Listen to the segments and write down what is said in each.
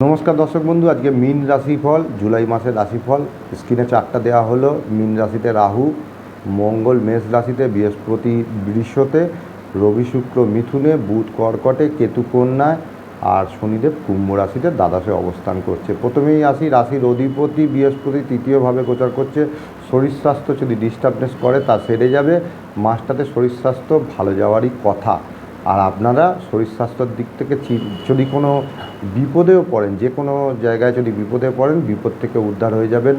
নমস্কার দর্শক বন্ধু, আজকে মিন রাশিফল জুলাই মাসের রাশিফল স্ক্রিনে চারটা দেওয়া হলো, মিন রাশিতে রাহু, মঙ্গল মেষ রাশিতে বৃহস্পতি বৃষতে রবি শুক্র মিথুনে, বুধ কর্কটে, কেতু কন্যায়, আর শনিদেব কুম্ভ রাশিতে দ্বাদশে অবস্থান করছে। প্রথমেই আসি, রাশির অধিপতি বৃহস্পতি তৃতীয়ভাবে গোচর করছে, শরীর স্বাস্থ্য যদি ডিস্টার্বনেস করে তা সেরে যাবে। মাসটাতে শরীর স্বাস্থ্য ভালো যাওয়ারই কথা। আর আপনারা শরীর স্বাস্থ্যের দিক থেকে যদি কোনো বিপদেও পড়েন, যে কোনো জায়গায় যদি বিপদে পড়েন, বিপদ থেকে উদ্ধার হয়ে যাবেন।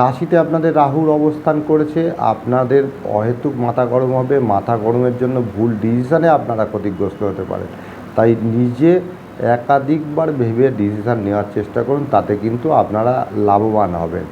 রাশিতে আপনাদের রাহুর অবস্থান করেছে। আপনাদের অহেতুক মাথা গরম হবে। মাথা গরমের জন্য ভুল ডিসিশানে আপনারা ক্ষতিগ্রস্ত হতে পারেন। তাই নিজে একাধিকবার ভেবে ডিসিশান নেওয়ার চেষ্টা করুন। তাতে কিন্তু আপনারা লাভবান হবেন।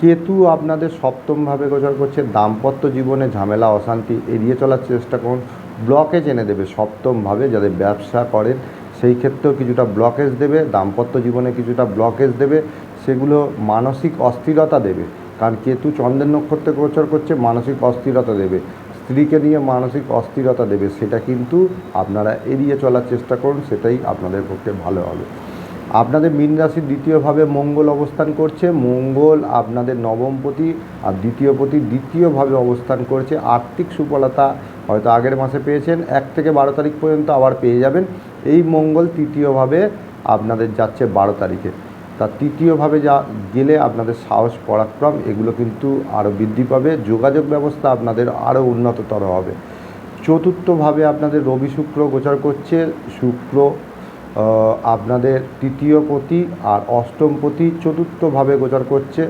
কেতু আপনাদের সপ্তমভাবে গোচর করছে। দাম্পত্য জীবনে ঝামেলা, অশান্তি এড়িয়ে চলার চেষ্টা করুন। ব্লকেজ এনে দেবে সপ্তমভাবে যাদের ব্যবসা করেন। সেই ক্ষেত্রেও কিছুটা ব্লকেজ দেবে, দাম্পত্য জীবনে কিছুটা ব্লকেজ দেবে, সেগুলো মানসিক অস্থিরতা দেবে। কারণ কেতু চন্দ্রের নক্ষত্রে গোচর করছে, মানসিক অস্থিরতা দেবে। স্ত্রীকে নিয়ে মানসিক অস্থিরতা দেবে, সেটা কিন্তু আপনারা এড়িয়ে চলার চেষ্টা করুন, সেটাই আপনাদের পক্ষে ভালো হবে। আপনাদের মীন রাশির দ্বিতীয়ভাবে মঙ্গল অবস্থান করছে, মঙ্গল আপনাদের নবমপতি আর দ্বিতীয়পতি দ্বিতীয়ভাবে অবস্থান করছে। আর্থিক সুফলতা হয়তো আগের মাসে পেয়েছেন, এক থেকে বারো তারিখ পর্যন্ত আবার পেয়ে যাবেন। এই মঙ্গল তৃতীয়ভাবে আপনাদের যাচ্ছে বারো তারিখে। তা তৃতীয়ভাবে যা গেলে আপনাদের সাহস, পরাক্রম, এগুলো কিন্তু আরও বৃদ্ধি পাবে। যোগাযোগ ব্যবস্থা আপনাদের আরও উন্নততর হবে। চতুর্থভাবে আপনাদের রবি শুক্র গোচর করছে, শুক্র আপনাদের তৃতীয় পতি আর অষ্টম পতি চতুর্থভাবে গোচর করছে।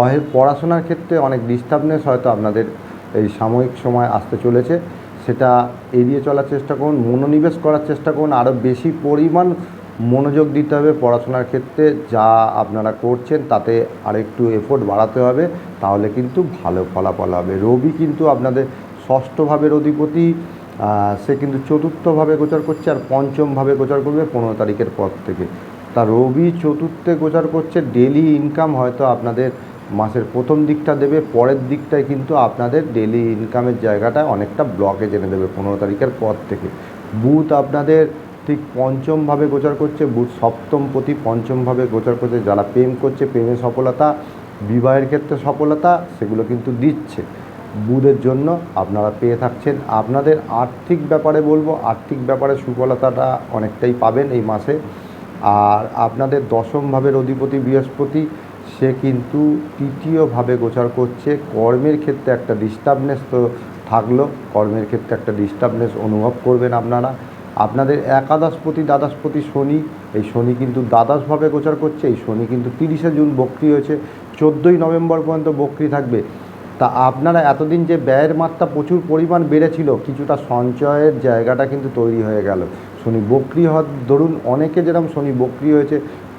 অহে পড়াশোনার ক্ষেত্রে অনেক ডিস্টার্বনেস হয়তো আপনাদের এই সাময়িক সময় আসতে চলেছে। সেটা এড়িয়ে চলার চেষ্টা করুন, মনোনিবেশ করার চেষ্টা করুন, আরও বেশি পরিমাণ মনোযোগ দিতে হবে পড়াশোনার ক্ষেত্রে, যা আপনারা করছেন তাতে আরেকটু এফোর্ট বাড়াতে হবে, তাহলে কিন্তু ভালো ফলাফল হবে। রবি কিন্তু আপনাদের ষষ্ঠভাবের অধিপতি সে কিন্তু চতুর্থভাবে গোচর করছে আর পঞ্চমভাবে গোচর করবে পনেরো তারিখের পর থেকে। তা রবি চতুর্থে গোচর করছে ডেলি ইনকাম হয়তো আপনাদের মাসের প্রথম দিকটা দেবে, পরের দিকটায় কিন্তু আপনাদের ডেলি ইনকামের জায়গাটা অনেকটা ব্লকে জেনে দেবে পনেরো তারিখের পর থেকে। বুথ আপনাদের ঠিক পঞ্চমভাবে গোচর করছে, বুধ সপ্তম প্রতি পঞ্চমভাবে গোচর করছে, যারা প্রেম করছে প্রেমে সফলতা, বিবাহের ক্ষেত্রে সফলতা, সেগুলো কিন্তু দিচ্ছে। বুধের জন্য আপনারা পেয়ে থাকছেন। আপনাদের আর্থিক ব্যাপারে বলব, আর্থিক ব্যাপারে সুফলতাটা অনেকটাই পাবেন এই মাসে। আর আপনাদের দশম ভাবের অধিপতি বৃহস্পতি, সে কিন্তু তৃতীয়ভাবে গোচর করছে। কর্মের ক্ষেত্রে একটা ডিস্টার্বনেস তো থাকল। কর্মের ক্ষেত্রে একটা ডিস্টার্বনেস অনুভব করবেন আপনারা। আপনাদের একাদশপতি, দ্বাদশপতি শনি, এই শনি কিন্তু দ্বাদশভাবে গোচর করছে। এই শনি কিন্তু তিরিশে জুন বক্রি হয়েছে। চোদ্দোই নভেম্বর পর্যন্ত বক্রি থাকবে। তা আপনারা এতদিন যে ব্যয়ের মাত্রা প্রচুর পরিমাণ বেড়েছিল, কিছুটা সঞ্চয়ের জায়গাটা কিন্তু তৈরি হয়ে গেল। শনি বক্রি হওয়ার ধরুন অনেকে যেরকম শনি বক্রি হয়েছে,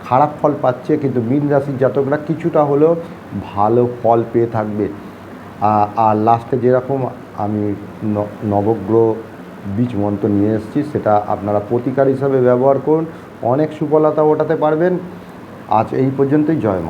খারাপ ফল পাচ্ছে, কিন্তু মীন রাশির জাতকরা কিছুটা হলেও ভালো ফল পেয়ে থাকবে। আর লাস্টে যেরকম আমি নবগ্রহ বীজ মন্ত্র নিয়ে এসেছি, সেটা আপনারা প্রতিকার হিসাবে ব্যবহার করুন। অনেক সুফলতা ওঠাতে পারবেন। আজ এই পর্যন্তই, জয়